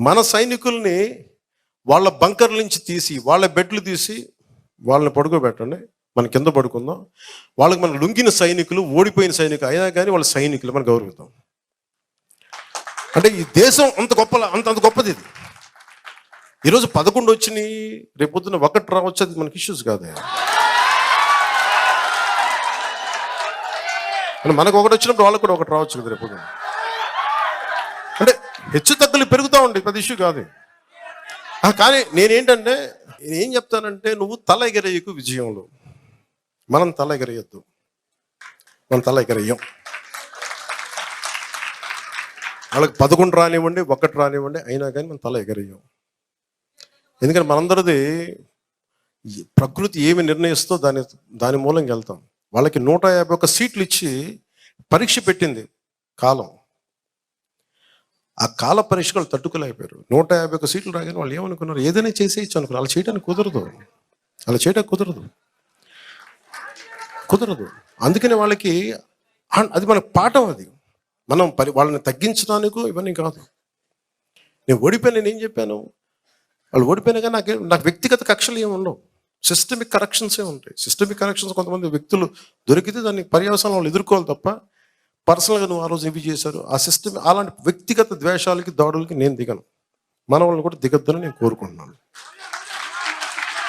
మన సైనికుల్ని వాళ్ళ బంకర్ నుంచి తీసి వాళ్ళ బెడ్లు తీసి వాళ్ళని పడుకోబెట్టండి. మన కింద పడుకుందాం. వాళ్ళకి మన లొంగిన సైనికులు ఓడిపోయిన సైనికులు అయినా కానీ వాళ్ళ సైనికులు మనం గౌరవిద్దాం. అంటే ఈ దేశం అంత గొప్ప అంత అంత గొప్పది ఇది. ఈరోజు పదకొండు వచ్చినాయి రేపొద్దున ఒకటి రావచ్చు అది మనకి ఇష్యూస్ కాదే. మనకు ఒకటి వచ్చినప్పుడు వాళ్ళకి కూడా ఒకటి రావచ్చు కదా రేపొద్దున హెచ్చు తగ్గులు పెరుగుతూ ఉంటాయి పెద్ద ఇష్యూ కాదు. కానీ నేనేంటంటే నేను ఏం చెప్తానంటే నువ్వు తల ఎగరేయకు విజయంలో. మనం తల ఎగరేయద్దు. మనం తల ఎగరేయం. వాళ్ళకి పదకొండు రానివ్వండి ఒకటి రానివ్వండి అయినా కానీ మనం తల ఎగరేయం. ఎందుకంటే మనందరిది ప్రకృతి ఏమి నిర్ణయిస్తో దాని దాని మూలంగా వెళ్తాం. వాళ్ళకి నూట యాభై ఒక్క సీట్లు ఇచ్చి పరీక్ష పెట్టింది కాలం. ఆ కాల పరీక్షలు తట్టుకోలేకపోయారు. నూట యాభై ఒక సీట్లు రాగానే వాళ్ళు ఏమనుకున్నారు? ఏదైనా చేసేయచ్చు అనుకున్నారు. అలా చేయడానికి కుదరదు. అలా చేయడానికి కుదరదు. కుదరదు. అందుకనే వాళ్ళకి అది మన పాఠం అది. మనం పరి వాళ్ళని తగ్గించడానికో ఇవన్నీ కాదు. నేను ఓడిపోయిన నేను ఏం చెప్పాను? వాళ్ళు ఓడిపోయినా కానీ నాకు నాకు వ్యక్తిగత కక్షలు ఏమి ఉండవు. సిస్టమిక్ కరెక్షన్సే ఉంటాయి. సిస్టమిక్ కరెక్షన్స్ కొంతమంది వ్యక్తులు దొరికితే దాన్ని పర్యవసానం వాళ్ళు ఎదుర్కోవాలి తప్ప పర్సనల్గా నువ్వు ఆ రోజు ఇవి చేశారు? ఆ సిస్టమ్ అలాంటి వ్యక్తిగత ద్వేషాలకి దాడులకి నేను దిగను. మన వాళ్ళని కూడా దిగద్దని నేను కోరుకుంటున్నాను.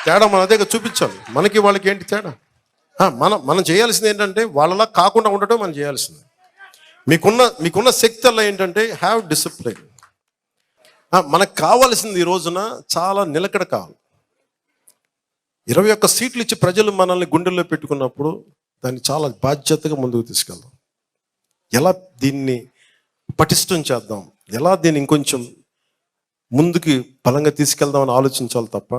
తేడా మన అదే చూపించాలి. మనకి వాళ్ళకి ఏంటి తేడా? మనం మనం చేయాల్సింది ఏంటంటే వాళ్ళలా కాకుండా ఉండటం మనం చేయాల్సింది. మీకున్న మీకున్న శక్తి అలా ఏంటంటే హ్యావ్ డిసిప్లిన్ మనకు కావాల్సింది ఈ రోజున చాలా నిలకడ కావాలి. ఇరవై ఒక్క సీట్లు ఇచ్చి ప్రజలు మనల్ని గుండెల్లో పెట్టుకున్నప్పుడు దాన్ని చాలా బాధ్యతగా ముందుకు తీసుకెళ్దాం. ఎలా దీన్ని పటిష్టం చేద్దాం? ఎలా దీన్ని ఇంకొంచెం ముందుకి బలంగా తీసుకెళ్దామని ఆలోచించాలి తప్ప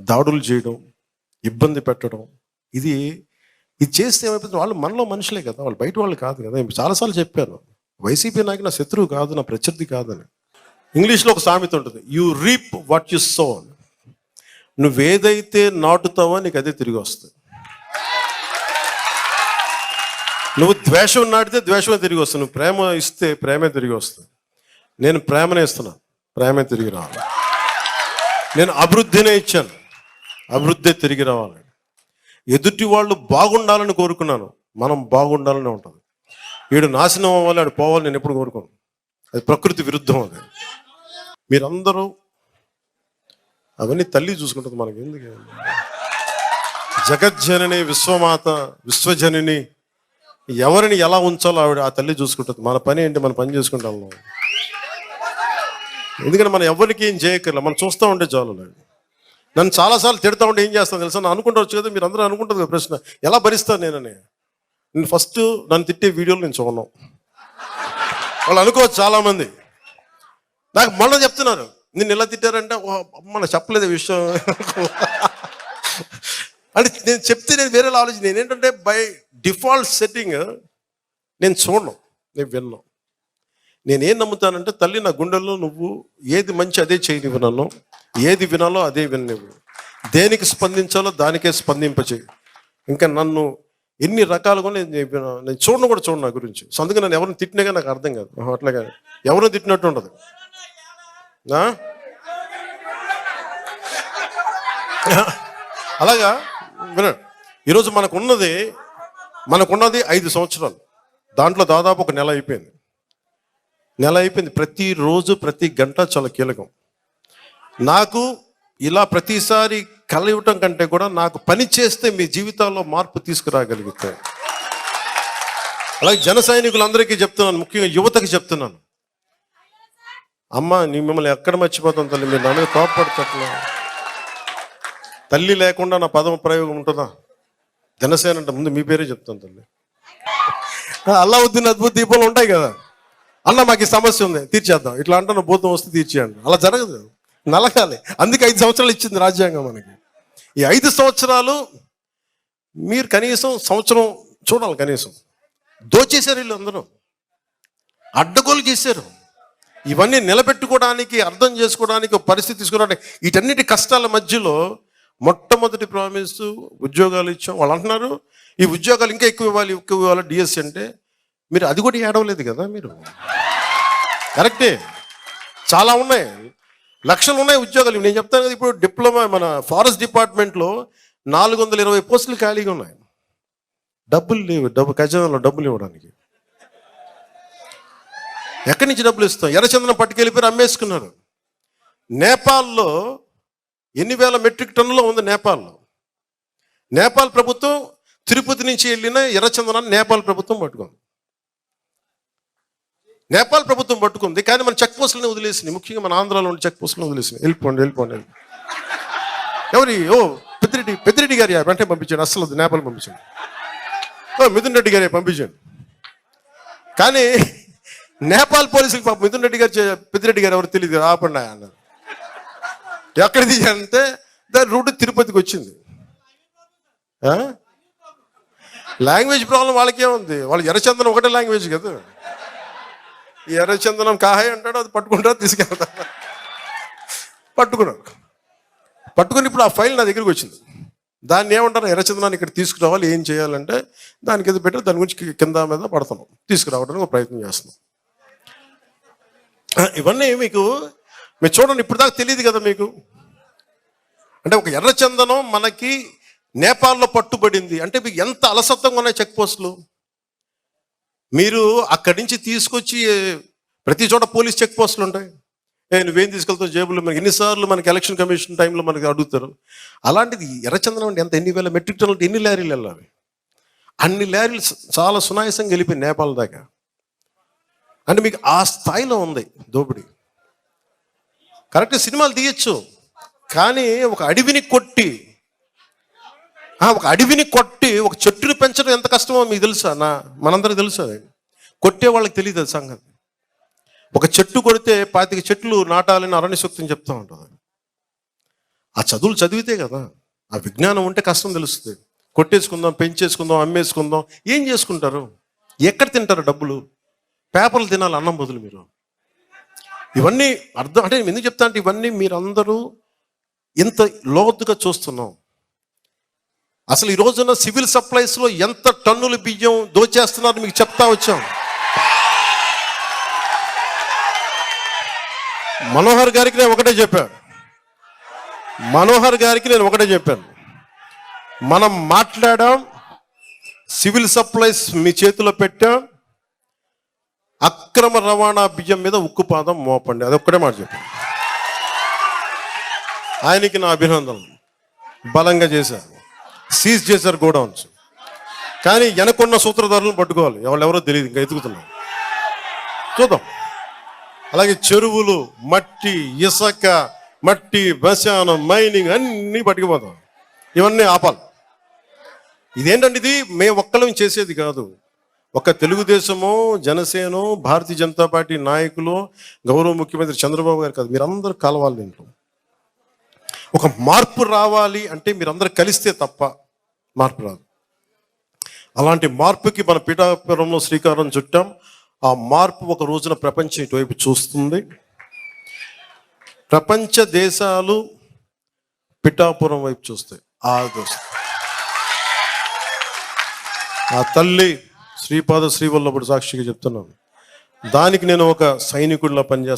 దాడులు చేయడం ఇబ్బంది పెట్టడం ఇది ఇది చేస్తే ఏమైపోతుంది? వాళ్ళు మనలో మనుషులే కదా వాళ్ళు బయట వాళ్ళు కాదు కదా. చాలాసార్లు చెప్పాను వైసీపీ నాకు నా శత్రువు కాదు నా ప్రత్యర్థి కాదని. ఇంగ్లీష్లో ఒక సామెత ఉంటుంది you reap what you sow నువ్వేదైతే నాటుతావో నీకు అదే తిరిగి వస్తుంది. నువ్వు ద్వేషం నాటితే ద్వేషమే తిరిగి వస్తుంది. నువ్వు ప్రేమ ఇస్తే ప్రేమే తిరిగి వస్తుంది. నేను ప్రేమనే ఇస్తున్నా. ప్రేమే తిరిగి రావాలి. నేను అభివృద్ధినే ఇచ్చాను. అభివృద్ధి తిరిగి రావాలి. ఎదుటి వాళ్ళు బాగుండాలని కోరుకున్నాను. మనం బాగుండాలనే ఉంటుంది. వీడు నాశనం అవ్వాలి ఆడు పోవాలి నేను ఎప్పుడు కోరుకోను. అది ప్రకృతి విరుద్ధం అది. మీరందరూ అవన్నీ తల్లి చూసుకుంటుంది మనకి. ఎందుకు? జగజ్జనని విశ్వమాత విశ్వజనని ఎవరిని ఎలా ఉంచాలో ఆవిడ ఆ తల్లి చూసుకుంటుంది. మన పని ఏంటి? మన పని చేసుకుంటాం ఎందుకంటే మనం ఎవరికి ఏం చేయక్కర్లే మనం చూస్తూ ఉంటే చాలు నన్ను చాలాసార్లు తిడతా ఉంటే ఏం చేస్తాను తెలుసా? నన్ను అనుకుంటావచ్చు కదా మీరు అందరూ అనుకుంటుంది కదా ప్రశ్న. ఎలా భరిస్తాను నేనని? నేను ఫస్ట్ నన్ను తిట్టే వీడియోలు నేను చూడను. వాళ్ళు అనుకోవచ్చు చాలామంది. నాకు మొన్న చెప్తున్నారు. నిన్ను ఎలా తిట్టారంటే మన చెప్పలేదు విషయం. అంటే నేను చెప్తే నేను వేరేలా ఆలోచన నేనేంటంటే బై డిఫాల్ట్ సెట్టింగ్ నేను చూడను నేను విన్నాను నేనేం నమ్ముతానంటే తల్లి నా గుండెల్లో నువ్వు ఏది మంచి అదే చేయనివ్వు నన్ను ఏది వినాలో అదే విననివ్వు. దేనికి స్పందించాలో దానికే స్పందింపచేయి. ఇంకా నన్ను ఎన్ని రకాలుగా నేను నేను చూడను కూడా చూడను నా గురించి. సో అందుకే నన్ను ఎవరిని తిట్టినాగా నాకు అర్థం కాదు. అట్లాగా ఎవరిని తిట్టినట్టు ఉండదు. అలాగా? వినండి. ఈరోజు మనకు ఉన్నది మనకున్నది ఐదు సంవత్సరాలు. దాంట్లో దాదాపు ఒక నెల అయిపోయింది. నెల అయిపోయింది. ప్రతిరోజు ప్రతి గంట చాలా కీలకం. నాకు ఇలా ప్రతిసారి కలవటం కంటే కూడా నాకు పని చేస్తే మీ జీవితాల్లో మార్పు తీసుకురాగలిగితే. అలాగే జన సైనికులందరికీ చెప్తున్నాను. ముఖ్యంగా యువతకి చెప్తున్నాను. అమ్మ నీ మిమ్మల్ని ఎక్కడ మర్చిపోతాం తల్లి? మీరు నా మీద కోపపడతట్లా? తల్లి లేకుండా నా పదం ప్రయోగం ఉంటుందా? జనసేన అంటే ముందు మీ పేరే చెప్తాను తల్లి. అల్లావుద్దీన్ అద్భుత దీపాలు ఉంటాయి కదా. అన్న మాకు ఈ సమస్య ఉంది తీర్చేద్దాం. ఇట్లా అంటున్న భూతం వస్తే తీర్చేయండి. అలా జరగదు. నలగాలి. అందుకే ఐదు సంవత్సరాలు ఇచ్చింది రాజ్యాంగం మనకి. ఈ ఐదు సంవత్సరాలు మీరు కనీసం సంవత్సరం చూడాలి కనీసం. దోచేశారు వీళ్ళు అందరూ. అడ్డగోలు చేశారు. ఇవన్నీ నిలబెట్టుకోవడానికి అర్థం చేసుకోవడానికి పరిస్థితి తీసుకురావడానికి వీటన్నిటి కష్టాల మధ్యలో మొట్టమొదటి ప్రామిస్ ఉద్యోగాలు ఇచ్చాం. వాళ్ళు అంటున్నారు ఈ ఉద్యోగాలు ఇంకా ఎక్కువ ఇవ్వాలి ఎక్కువ ఇవ్వాలి డిఎస్సి అంటే? మీరు అది కూడా ఏడవలేదు కదా మీరు. కరెక్టే. చాలా ఉన్నాయి. లక్షలు ఉన్నాయి ఉద్యోగాలు. నేను చెప్తాను కదా ఇప్పుడు డిప్లొమా మన ఫారెస్ట్ డిపార్ట్మెంట్లో నాలుగు వందల ఇరవై పోస్టులు ఖాళీగా ఉన్నాయి. డబ్బులు లేవు. డబ్బు ఖజానాలో డబ్బులు ఇవ్వడానికి. ఎక్కడి నుంచి డబ్బులు ఇస్తాం? ఎర్రచందనం పట్టుకెళ్ళిపోయి అమ్మేసుకున్నారు నేపాల్లో ఎన్ని వేల మెట్రిక్ టన్నులో ఉంది నేపాల్లో? నేపాల్ ప్రభుత్వం తిరుపతి నుంచి వెళ్ళిన ఎర్రచందనాన్ని నేపాల్ ప్రభుత్వం పట్టుకుంది. నేపాల్ ప్రభుత్వం పట్టుకుంది కానీ మన చెక్ పోస్టులను వదిలేసింది. ముఖ్యంగా మన ఆంధ్రాలో ఉన్న చెక్ పోస్టులను వదిలేసింది. వెళ్ళిపోండి వెళ్ళిపోండి వెళ్ళి ఎవరి? ఓ పెద్దిరెడ్డి పెద్దిరెడ్డి గారి వెంటనే పంపించండి. అస్సలు నేపాల్ పంపించండి. ఓ మిథున్ రెడ్డి గారి పంపించండి. కానీ నేపాల్ పోలీసులకు పాప మిథున్ రెడ్డి గారు పెద్దిరెడ్డి గారు ఎవరు తెలియదు ఆపండి అన్నారు. ఎక్కడ దిగారంటే దాని రూట్ తిరుపతికి వచ్చింది. లాంగ్వేజ్ ప్రాబ్లం వాళ్ళకే ఉంది. వాళ్ళు ఎర్రచందనం ఒకటే లాంగ్వేజ్ కదా. ఈ ఎర్రచందనం కాహాయ్ అంటాడు అది పట్టుకుంటారు తీసుకెళ్తా. పట్టుకున్నాడు. పట్టుకుని ఇప్పుడు ఆ ఫైల్ నా దగ్గరికి వచ్చింది. దాన్ని ఏమంటారు? ఎర్రచందనాన్ని ఇక్కడ తీసుకురావాలి. ఏం చేయాలంటే దానికి ఏదో పెట్టి దాని గురించి కింద మీద పడుతున్నాం. తీసుకురావడానికి ఒక ప్రయత్నం చేస్తున్నాం. ఇవన్నీ మీకు మీరు చూడండి ఇప్పుడు దాకా తెలియదు కదా మీకు? అంటే ఒక ఎర్రచందనం మనకి నేపాల్లో పట్టుబడింది. అంటే మీకు ఎంత అలసత్వంగా ఉన్నాయి చెక్ పోస్టులు? మీరు అక్కడి నుంచి తీసుకొచ్చి ప్రతి చోట పోలీస్ చెక్ పోస్టులు ఉంటాయి. ఏ నువ్వేం తీసుకెళ్తావు జేబులో? మనకి ఎన్నిసార్లు మనకి ఎలక్షన్ కమిషన్ టైంలో మనకి అడుగుతారు. అలాంటిది ఎర్రచందనం అంటే ఎంత? ఎన్ని వేల మెట్రిక్ టన్నులు ఎన్ని లారీలు వెళ్ళాలి? అన్ని లారీలు చాలా సునాయాసంగా వెళ్ళిపోయి నేపాల్ దాకా. అంటే మీకు ఆ స్థాయిలో ఉంది దోపిడీ. కరెక్ట్ సినిమాలు తీయచ్చు. కానీ ఒక అడవిని కొట్టి ఒక అడవిని కొట్టి ఒక చెట్టుని పెంచడం ఎంత కష్టమో మీకు తెలుసా? నా మనందరికి తెలుసా అది. కొట్టే వాళ్ళకి తెలియదు అది సంగతి. ఒక చెట్టు కొడితే పాతిక చెట్లు నాటాలని అరణ్య సూక్తం చెప్తా ఉంటుంది ఆ చదువులు చదివితే కదా ఆ విజ్ఞానం ఉంటే కష్టం తెలుస్తుంది. కొట్టేసుకుందాం పెంచేసుకుందాం అమ్మేసుకుందాం ఏం చేసుకుంటారు? ఎక్కడ తింటారు డబ్బులు? పేపర్లు తినాలి అన్నం బదులు మీరు. ఇవన్నీ అర్థం అంటే నేను ఎందుకు చెప్తా అంటే ఇవన్నీ మీరందరూ ఇంత లోతుగా చూస్తున్నాం. అసలు ఈ రోజున సివిల్ సప్లైస్లో ఎంత టన్నుల బియ్యం దోచేస్తున్నారు మీకు చెప్తా వచ్చాం. మనోహర్ గారికి నేను ఒకటే చెప్పాను. మనోహర్ గారికి నేను ఒకటే చెప్పాను. మనం మాట్లాడాం సివిల్ సప్లైస్ మీ చేతిలో పెట్టాం అక్రమ రవాణా బియ్యం మీద ఉక్కుపాదం మోపండి. అది ఒక్కటే మాట చెప్పండి ఆయనకి నా అభినందనలు. బలంగా చేశారు. సీజ్ చేశారు గోడౌన్స్ కానీ వెనకున్న సూత్రధారులను పట్టుకోవాలి. ఎవరెవరో తెలియదు ఇంకా ఎదుగుతున్నారు చూద్దాం. అలాగే చెరువులు మట్టి ఇసక మట్టి బశానం మైనింగ్ అన్నీ పట్టుకుపోతాం. ఇవన్నీ ఆపాలి. ఇదేంటంటే ఇది? మేము ఒక్కలం చేసేది కాదు. ఒక తెలుగుదేశము జనసేన భారతీయ జనతా పార్టీ నాయకులు గౌరవ ముఖ్యమంత్రి చంద్రబాబు గారు కాదు మీరందరూ కలవాలి దీంట్లో ఒక మార్పు రావాలి అంటే మీరందరూ కలిస్తే తప్ప మార్పు రాదు. అలాంటి మార్పుకి మన పీఠాపురంలో శ్రీకారం చుట్టాం. ఆ మార్పు ఒక రోజున ప్రపంచం ఇటువైపు చూస్తుంది. ప్రపంచ దేశాలు పిఠాపురం వైపు చూస్తాయి. ఆ దోశ ఆ తల్లి శ్రీపాద శ్రీవల్లభుడు సాక్షిగా చెప్తున్నాను. దానికి నేను ఒక సైనికుడిలా పనిచేస్తాను.